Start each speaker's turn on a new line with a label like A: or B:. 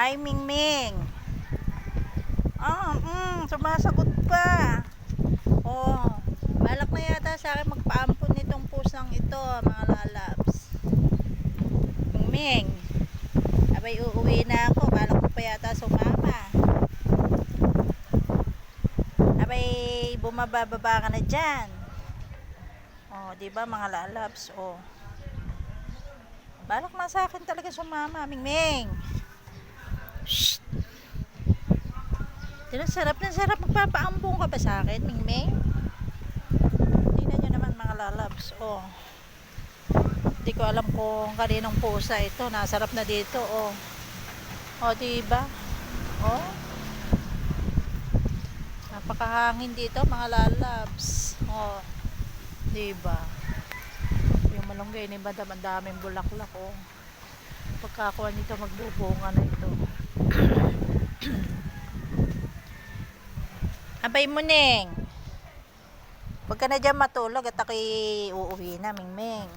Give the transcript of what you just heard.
A: Ay, Mingming. Ah, mm, sumasagot pa. Oh, balak na yata sa akin magpaampon nitong pusang ito, mga lalabs. Mingming. Abay, uuwi na ako. Balak ko pa yata sumama. Abay, bumababa ka na dyan. Oh, di ba mga lalabs? Oh. Balak na sa akin talaga sumama, Mingming. Shh. Pero sarap na sarap magpapaambong ka pa sa akin, Mingming. Tingnan nyo naman mga lalabs. Oh. Hindi ko alam kung kaninong pusa ito. Nasarap na dito, oh. Oh, di ba? Oh. Napakahangin dito, mga lalabs. Oh. Di ba? Yung malunggay ni Madam, ang daming bulaklak, oh. Pagkakuha nito, magbubunga na ito. Abay mo, Neng. Huwag ka na dyan matulog at ako'y uuwi na, Mingming.